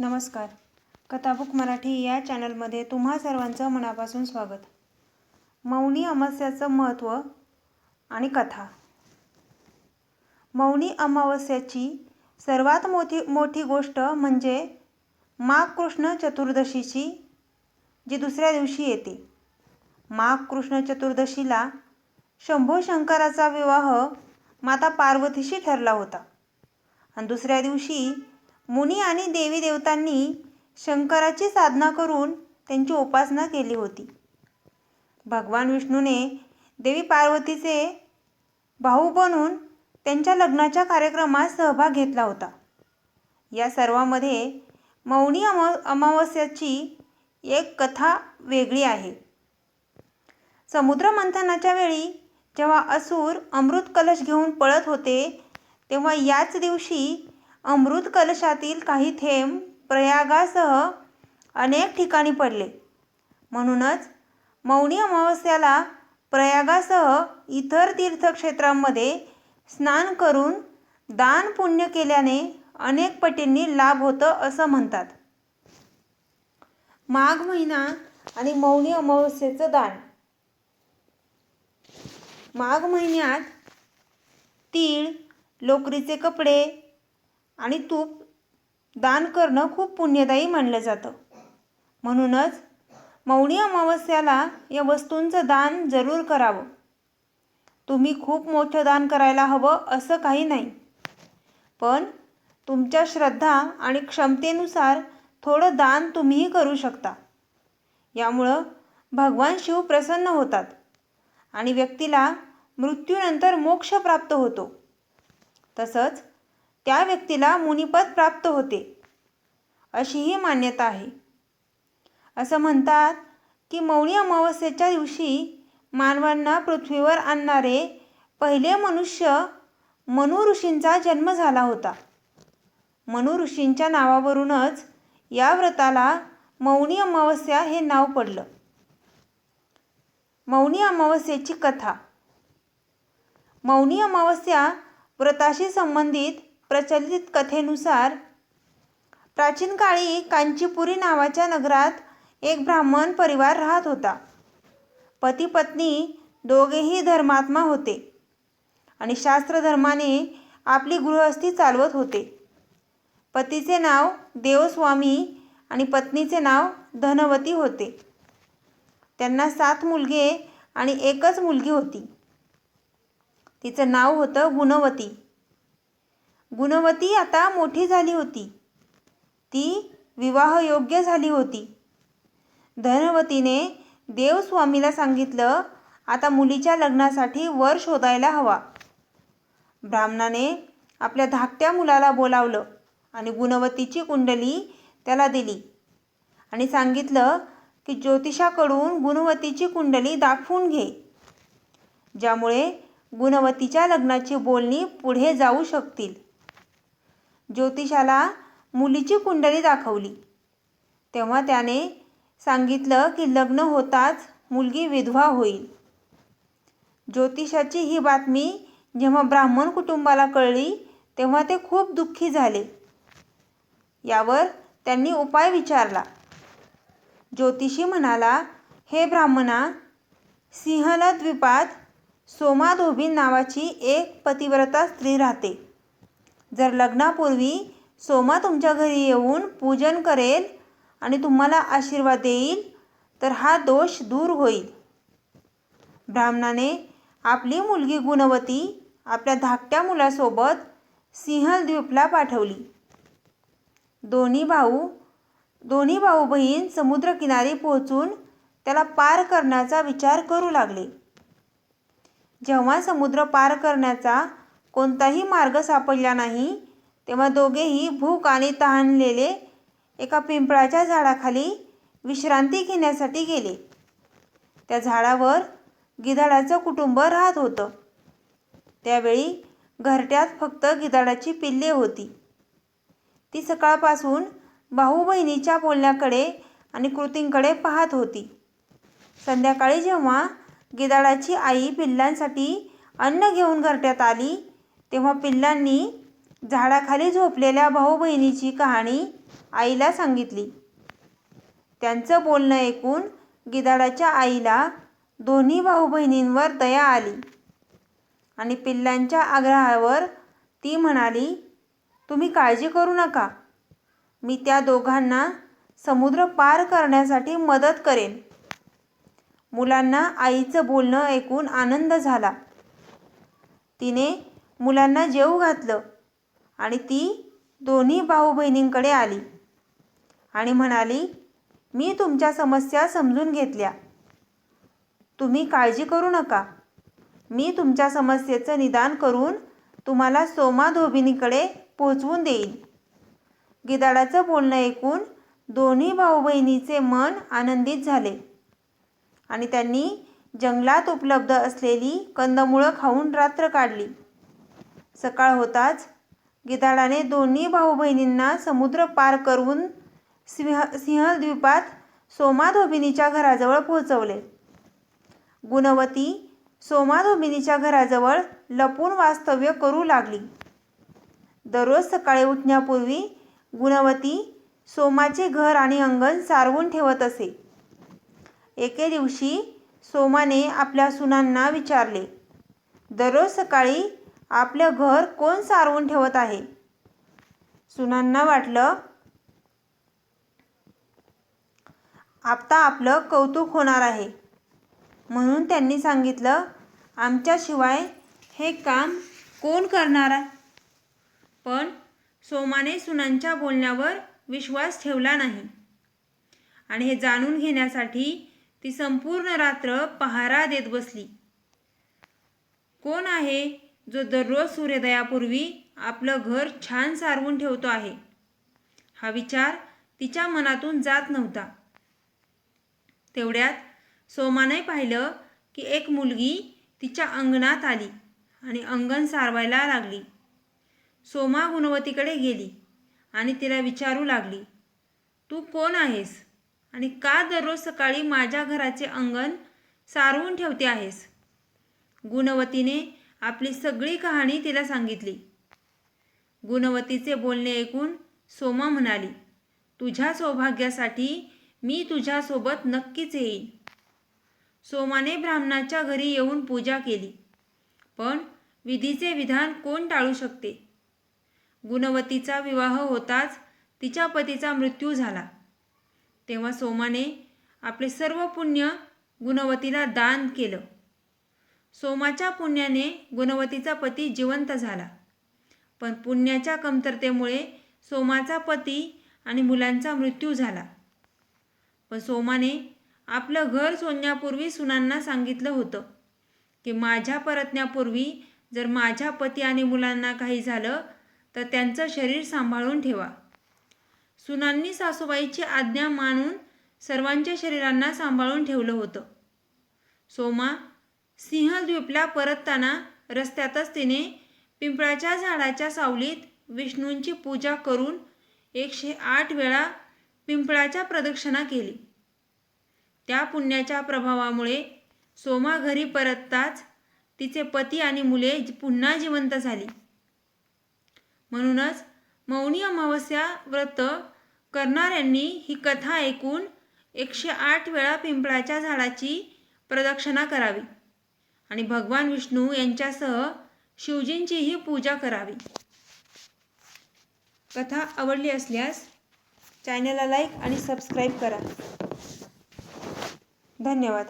नमस्कार. कथाबुक मराठी या चॅनलमध्ये तुम्हा सर्वांचं मनापासून स्वागत. मौनी अमावस्याचं महत्त्व आणि कथा. मौनी अमावस्याची सर्वात मोठी मोठी गोष्ट म्हणजे माघ कृष्ण चतुर्दशीची जी दुसऱ्या दिवशी येते. माघ कृष्ण चतुर्दशीला शंभो शंकराचा विवाह माता पार्वतीशी ठरला होता. आणि दुसऱ्या दिवशी मुनी आणि देवी देवतांनी शंकराची साधना करून त्यांची उपासना केली होती. भगवान विष्णूने देवी पार्वतीचे भाऊ बनून त्यांच्या लग्नाच्या कार्यक्रमात सहभाग घेतला होता. या सर्वामध्ये मौनी अमा अमावस्याची एक कथा वेगळी आहे. समुद्र मंथनाच्या वेळी जेव्हा असुर अमृत कलश घेऊन पळत होते तेव्हा याच दिवशी अमृत कलशातील काही थेंब प्रयागासह अनेक ठिकाणी पडले. म्हणूनच मौनी अमावस्याला प्रयागासह इतर तीर्थक्षेत्रांमध्ये स्नान करून दान पुण्य केल्याने अनेक पटींनी लाभ होतं असं म्हणतात. माघ महिना आणि मौनी अमावस्येचं दान. माघ महिन्यात तीळ लोकरीचे कपडे आणि तूप दान करणं खूप पुण्यदायी मानलं जातं. म्हणूनच मौनी अमावस्याला या वस्तूंचं दान जरूर करावं. तुम्ही खूप मोठं दान करायला हवं असं काही नाही. पण तुमच्या श्रद्धा आणि क्षमतेनुसार थोडं दान तुम्हीही करू शकता. यामुळं भगवान शिव प्रसन्न होतात आणि व्यक्तीला मृत्यूनंतर मोक्ष प्राप्त होतो. तसंच त्या व्यक्तीला मुनिपद प्राप्त होते. अशीही मान्यता आहे. असं म्हणतात की मौनी अमावस्येच्या दिवशी मानवांना पृथ्वीवर आणणारे पहिले मनुष्य मनु ऋषींचा जन्म झाला होता. मनु ऋषींच्या नावावरूनच या व्रताला मौनी अमावस्या हे नाव पडलं. मौनी अमावस्येची कथा. मौनी अमावस्या व्रताशी संबंधित प्रचलित कथेनुसार प्राचीन काळी कांचीपुरी नावाच्या नगरात एक ब्राह्मण परिवार राहत होता. पती पत्नी दोघेही धर्मात्मा होते आणि शास्त्रधर्माने आपली गृहस्थी चालवत होते. पतीचे नाव देवस्वामी आणि पत्नीचे नाव धनवती होते. त्यांना सात मुलगे आणि एकच मुलगी होती. तिचं नाव होतं गुणवती. गुणवती आता मोठी झाली होती. ती विवाहयोग्य झाली होती. धनवतीने देवस्वामीला सांगितलं आता मुलीच्या लग्नासाठी वर शोधायला हवा. ब्राह्मणाने आपल्या धाकट्या मुलाला बोलावलं आणि गुणवतीची कुंडली त्याला दिली आणि सांगितलं की ज्योतिषाकडून गुणवतीची कुंडली दाखवून घे ज्यामुळे गुणवतीच्या लग्नाची बोलणी पुढे जाऊ शकतील. ज्योतिषाला मुलीची कुंडली दाखवली. तेव्हा त्याने सांगितलं की लग्न होताच मुलगी विधवा होईल. ज्योतिषाची ही बातमी जेव्हा ब्राह्मण कुटुंबाला कळली तेव्हा ते खूप दुःखी झाले. यावर त्यांनी उपाय विचारला. ज्योतिषी म्हणाला हे ब्राह्मणा सिंहला द्वीपात सोमाधोबीन नावाची एक पतिव्रता स्त्री राहते. जर लग्नापूर्वी सोमा तुमच्या घरी येऊन पूजन करेल आणि तुम्हाला आशीर्वाद देईल तर हा दोष दूर होईल. ब्राह्मणाने आपली मुलगी गुणवती आपल्या धाकट्या मुलासोबत सिंहलद्वीपला पाठवली. दोन्ही भाऊ दोन्ही भाऊ बहीण समुद्रकिनारी पोहोचून त्याला पार करण्याचा विचार करू लागले. जेव्हा समुद्र पार करण्याचा कोणताही मार्ग सापडला नाही. तेव्हा दोघेही भूक आणि तहानलेले एका पिंपळाच्या झाडाखाली विश्रांती घेण्यासाठी गेले. त्या झाडावर गिधाडाचं कुटुंब राहत होतं. त्यावेळी घरट्यात फक्त गिधाडाची पिल्ले होती. ती सकाळपासून भाऊ बहिणीच्या बोलण्याकडे आणि कृतींकडे पाहत होती. संध्याकाळी जेव्हा गिधाडाची आई पिल्लांसाठी अन्न घेऊन घरट्यात आली तेव्हा पिल्लांनी झाडाखाली झोपलेल्या भाऊ बहिणीची कहाणी आईला सांगितली. त्यांचं बोलणं ऐकून गिधाडाच्या आईला दोन्ही भाऊ बहिणींवर दया आली आणि पिल्लांच्या आग्रहावर ती म्हणाली तुम्ही काळजी करू नका. मी त्या दोघांना समुद्र पार करण्यासाठी मदत करेन. मुलांना आईचं बोलणं ऐकून आनंद झाला. तिने मुलांना जेवू घातलं आणि ती दोन्ही भाऊ बहिणींकडे आली आणि म्हणाली मी तुमच्या समस्या समजून घेतल्या. तुम्ही काळजी करू नका. मी तुमच्या समस्येचं निदान करून तुम्हाला सोमा धोबिनीकडे पोचवून देईन. गिदाडाचं बोलणं ऐकून दोन्ही भाऊ बहिणीचे मन आनंदित झाले आणि त्यांनी जंगलात उपलब्ध असलेली कंदमुळं खाऊन रात्र काढली. सकाळ होताच गिधाडाने दोन्ही भाऊ बहिणींना समुद्र पार करून सिंह सिंहद्वीपात सोमाधोबिनीच्या घराजवळ पोहोचवले. गुणवती सोमाधोबिनीच्या घराजवळ लपून वास्तव्य करू लागली. दररोज सकाळी उठण्यापूर्वी गुणवती सोमाचे घर आणि अंगण सारवून ठेवत असे. एके दिवशी सोमाने आपल्या सुनांना विचारले दररोज सकाळी आपलं घर कोण सारवून ठेवत आहे? सुनांना वाटलं आता आपलं कौतुक होणार आहे. म्हणून त्यांनी सांगितलं आमच्याशिवाय हे काम कोण करणार आहे? पण सोमाने सुनांच्या बोलण्यावर विश्वास ठेवला नाही. आणि हे जाणून घेण्यासाठी ती संपूर्ण रात्र पहारा देत बसली. कोण आहे जो दररोज सूर्योदयापूर्वी आपलं घर छान सारवून ठेवतो आहे. हा विचार तिच्या मनातून जात नव्हता. तेवढ्यात सोमाने पाहिलं की एक मुलगी तिच्या अंगणात आली आणि अंगण सारवायला लागली. सोमा गुणवतीकडे गेली आणि तिला विचारू लागली तू कोण आहेस आणि का दररोज सकाळी माझ्या घराचे अंगण सारवून ठेवते आहेस? गुणवतीने आपली सगळी कहाणी तिला सांगितली. गुणवतीचे बोलणे ऐकून सोमा म्हणाली तुझ्या सौभाग्यासाठी मी तुझ्यासोबत नक्कीच येईन. सोमाने ब्राह्मणाच्या घरी येऊन पूजा केली पण विधीचे विधान कोण टाळू शकते? गुणवतीचा विवाह होताच तिच्या पतीचा मृत्यू झाला. तेव्हा सोमाने आपले सर्व पुण्य गुणवतीला दान केलं. सोमाच्या पुण्याने गुणवतीचा पती जिवंत झाला. पण पुण्याच्या कमतरतेमुळे सोमाचा पती आणि मुलांचा मृत्यू झाला. पण सोमाने आपलं घर सोडण्यापूर्वी सुनांना सांगितलं होतं की माझ्या परतण्यापूर्वी जर माझ्या पती आणि मुलांना काही झालं तर त्यांचं शरीर सांभाळून ठेवा. सुनांनी सासूबाईची आज्ञा मानून सर्वांच्या शरीरांना सांभाळून ठेवलं होतं. सोमा सिंहद्वीपला परतताना रस्त्यातच तिने पिंपळाच्या झाडाच्या सावलीत विष्णूंची पूजा करून एकशे आठ वेळा पिंपळाच्या प्रदक्षिणा केली. त्या पुण्याच्या प्रभावामुळे सोमा घरी परतताच तिचे पती आणि मुले पुन्हा जिवंत झाली. म्हणूनच मौनी अमावस्या व्रत करणाऱ्यांनी ही कथा ऐकून एकशे आठ वेळा पिंपळाच्या झाडाची प्रदक्षिणा करावी. आणि भगवान विष्णू यांच्यासह शिवजींचीही पूजा करावी. कथा आवडली असल्यास चॅनलला लाईक आणि सबस्क्राईब करा. धन्यवाद.